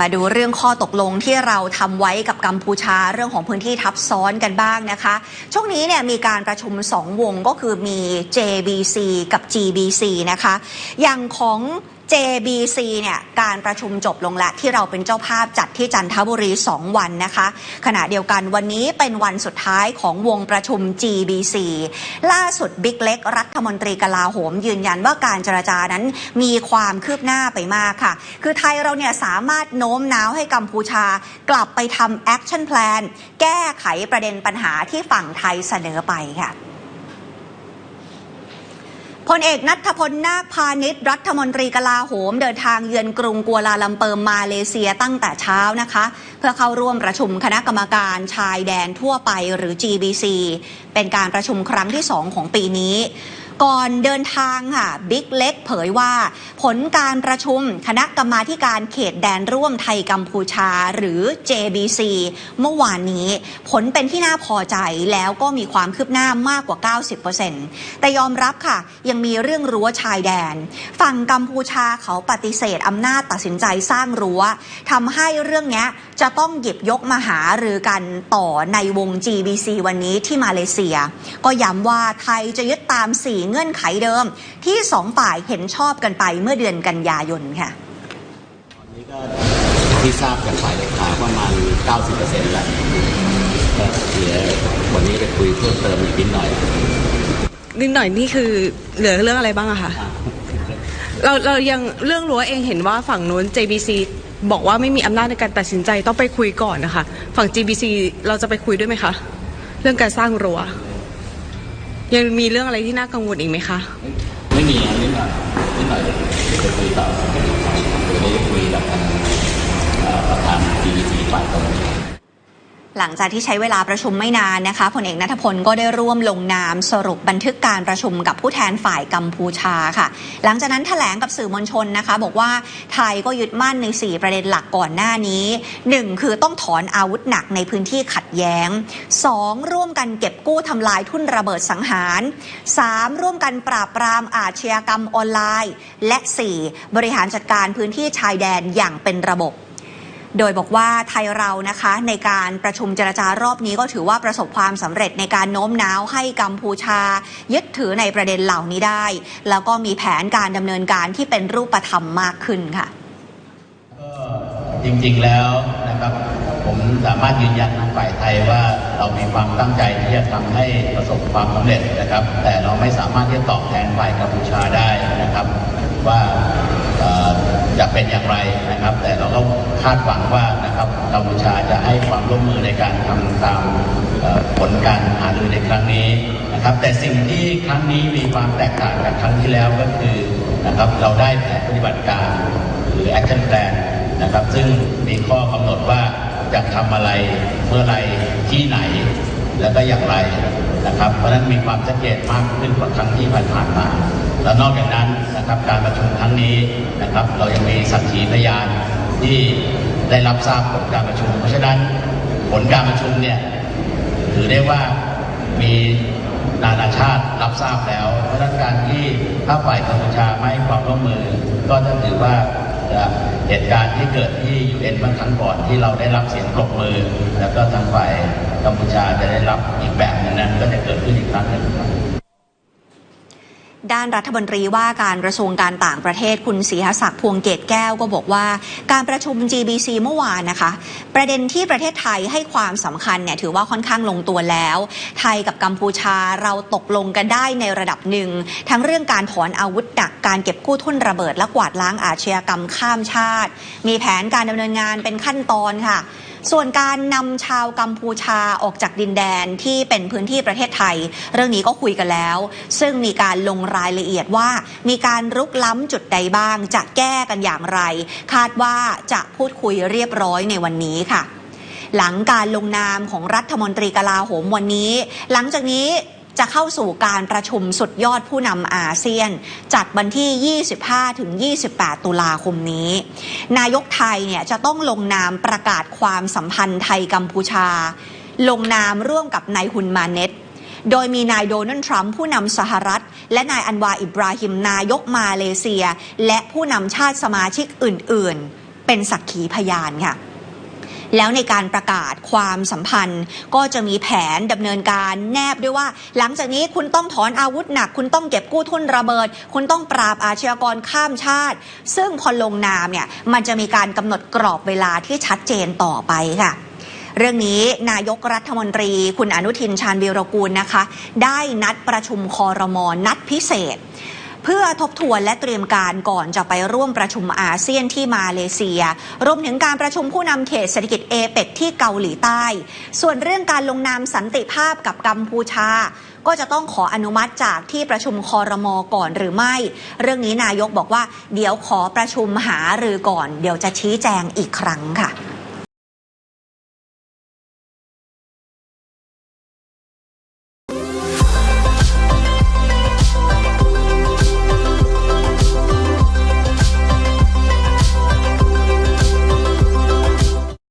มาดูเรื่องข้อตกลงที่เราทำไว้กับกัมพูชาเรื่องของพื้นที่ทับซ้อนกันบ้างนะคะ ช่วงนี้เนี่ยมีการประชุม 2 วงก็คือมี JBC กับ GBC นะคะ อย่างของ JBC เนี่ยการประชุมจบลงแล้วที่เราเป็นเจ้าภาพจัดที่จันทบุรี 2 วันนะคะ ขณะเดียวกันวันนี้เป็นวันสุดท้ายของวงประชุม GBC ล่าสุดบิ๊กเล็ก รัฐมนตรีกลาโหม ยืนยันว่าการเจรจานั้นมีความคืบหน้าไปมากค่ะ คือไทยเราเนี่ยสามารถโน้มน้าวให้กัมพูชากลับไปทำแอคชั่นแพลนแก้ไขประเด็นปัญหาที่ฝั่งไทยเสนอไปค่ะ พลเอกนัทพลนาคพาณิชย์รัฐมนตรีกลาโหม เดินทางเยือนกรุงกัวลาลัมเปอร์มาเลเซียตั้งแต่เช้านะคะ เพื่อเข้าร่วมประชุมคณะกรรมการชายแดนทั่วไปหรือ GBC เป็นการประชุมครั้งที่ 2 ของปีนี้ ก่อนเดินทางค่ะบิ๊กเล็กเผยว่าผลการประชุมคณะกรรมาการเขตแดนร่วมไทยกัมพูชาหรือ JBC เมื่อวานนี้ ผลเป็นที่น่าพอใจแล้วก็มีความคืบหน้ามากกว่า 90%แต่ยอมรับค่ะ ยังมีเรื่องรั้วชายแดน ฝั่งกัมพูชาเขาปฏิเสธอำนาจตัดสินใจสร้างรั้วทำให้เรื่องนี้จะต้องหยิบยกมาหารือกันต่อในวง GBC วันนี้ที่มาเลเซีย ก็ย้ำว่าไทยจะยึดตาม 4 เงื่อนไขเดิม ที่สองฝ่ายเห็นชอบกันไปเมื่อเดือนกันยายนค่ะตอนนี้ก็ที่ทราบจากฝ่ายเลขาประมาณ 90%แล้วก็เหลือวันนี้จะคุยเพิ่มเติมอีกนิดหน่อย นิดหน่อยนี่คือเหลือเรื่องอะไรบ้างอะคะเราเรายังเรื่องรั้วเองเห็นว่าฝั่งนู้น JBC บอกว่าไม่มีอำนาจในการตัดสินใจต้องไปคุยก่อนนะคะ ฝั่ง GBC เราจะไปคุยด้วยไหมคะ เรื่องการสร้างรั้วยังมีเรื่องอะไรที่น่ากังวลอีกไหมคะ ไม่มีอันนิดหน่อย นิดหน่อยเดี๋ยวจะคุยต่อวันนี้จะคุยกับทางเอ่อประธาน GBC ฝ่ายตรงนี้ หลังจากที่ใช้เวลาประชุมไม่นานนะคะพลเอกนัทพลก็ได้ร่วมลงนามสรุปบันทึกการประชุมกับผู้แทนฝ่ายกัมพูชาค่ะ หลังจากนั้นแถลงกับสื่อมวลชนนะคะ บอกว่าไทยก็ยึดมั่นใน 4 ประเด็นหลักก่อนหน้านี้ 1. คือต้องถอนอาวุธหนักในพื้นที่ขัดแย้ง 2. ร่วมกันเก็บกู้ทำลายทุ่นระเบิดสังหาร 3. ร่วมกันปราบปรามอาชญากรรมออนไลน์ และ 4. บริหารจัดการพื้นที่ชายแดนอย่างเป็นระบบ โดยบอกว่าไทยเรานะคะในการประชุมเจรจารอบนี้ก็ถือว่าประสบความสำเร็จในการโน้มน้าวให้กัมพูชา ยึดถือในประเด็นเหล่านี้ได้ แล้วก็มีแผนการดำเนินการที่เป็นรูปธรรมมากขึ้นค่ะก็จริงๆแล้วนะครับผมสามารถยืนยันทางฝ่ายไทยว่าเรามีความตั้งใจที่จะทำให้ประสบความสำเร็จนะครับ แต่เราไม่สามารถที่จะตอบแทนฝ่ายกัมพูชาได้นะครับ ว่า จะเป็นอย่างไรนะครับ แต่เราก็คาดหวังว่านะครับกัมพูชาจะให้ความร่วมมือในการทำตามผลการหารือในครั้งนี้นะครับ แต่สิ่งที่ครั้งนี้มีความแตกต่างจากครั้งที่แล้วก็คือนะครับเราได้แผนปฏิบัติการหรือ action plan นะครับ ซึ่งมีข้อกำหนดว่าจะทำอะไรเมื่อไรที่ไหน แล้วก็อย่างไรนะครับ เพราะนั้นมีความชัดเจนมากขึ้นกว่าครั้งที่ผ่านมา แล้วนอกจากนั้นนะครับการประชุมครั้งนี้นะครับ เรายังมีสักขีพยานที่ได้รับทราบผลการประชุม เพราะฉะนั้นผลการประชุมเนี่ยถือได้ว่ามีนานาชาติรับทราบแล้ว เพราะฉะนั้นการที่ถ้าฝ่ายกัมพูชาไม่ความร่วมมือ ก็จะถือว่าเหตุการณ์ที่เกิดที่ยูเอ็นเมื่อครั้งก่อนที่เราได้รับเสียงปรบมือ แล้วก็ทางฝ่ายกัมพูชาจะได้รับอีกแบบนึงนั้นก็จะเกิดขึ้นอีกครั้งหนึ่งครับ ด้านรัฐมนตรีว่าการกระทรวงการต่างประเทศคุณศรีหศักดิ์พวงเกตแก้วก็บอกว่า การประชุม GBC เมื่อวานนะคะ ประเด็นที่ประเทศไทยให้ความสำคัญเนี่ยถือว่าค่อนข้างลงตัวแล้ว ไทยกับกัมพูชาเราตกลงกันได้ในระดับหนึ่ง ทั้งเรื่องการถอนอาวุธหนักการเก็บกู้ทุนระเบิดและกวาดล้างอาชญากรรมข้ามชาติ มีแผนการดำเนินงานเป็นขั้นตอนค่ะ ส่วนการนำชาวกัมพูชาออกจากดินแดนที่เป็นพื้นที่ประเทศไทย เรื่องนี้ก็คุยกันแล้ว ซึ่งมีการลงรายละเอียดว่า มีการรุกล้ำจุดใดบ้าง จะแก้กันอย่างไร คาดว่าจะพูดคุยเรียบร้อยในวันนี้ค่ะหลังการลงนามของรัฐมนตรีกลาโหมวันนี้ หลังจากนี้ จะเข้าสู่การประชุมสุดยอดผู้นำอาเซียน จัดวันที่ 25 ถึง 28 ตุลาคมนี้ นายกไทยเนี่ยจะต้องลงนามประกาศความสัมพันธ์ไทยกัมพูชา ลงนามร่วมกับนายฮุนมาเน็ตโดยมีนายโดนัลด์ทรัมป์ผู้นำสหรัฐ และนายอันวาอิบราฮิมนายกมาเลเซีย และผู้นำชาติสมาชิกอื่น ๆ เป็นสักขีพยานค่ะ แล้วในการประกาศความสัมพันธ์ ก็จะมีแผนดำเนินการแนบด้วยว่า หลังจากนี้คุณต้องถอนอาวุธหนัก คุณต้องเก็บกู้ทุนระเบิด คุณต้องปราบอาชญากรข้ามชาติ ซึ่งพอลงนามเนี่ยมันจะมีการกำหนดกรอบเวลาที่ชัดเจนต่อไปค่ะเรื่องนี้นายกรัฐมนตรี คุณอนุทินชาญวีรกูลนะคะ ได้นัดประชุมคอรมอนนัดพิเศษ เพื่อทบทวนและเตรียมการก่อนจะไปร่วมประชุมอาเซียนที่มาเลเซีย รวมถึงการประชุมผู้นำเขตเศรษฐกิจเอเปกที่เกาหลีใต้ ส่วนเรื่องการลงนามสันติภาพกับกัมพูชา ก็จะต้องขออนุมัติจากที่ประชุมคอรมอก่อนหรือไม่ เรื่องนี้นายกบอกว่า เดี๋ยวขอประชุมหารือก่อน เดี๋ยวจะชี้แจงอีกครั้งค่ะ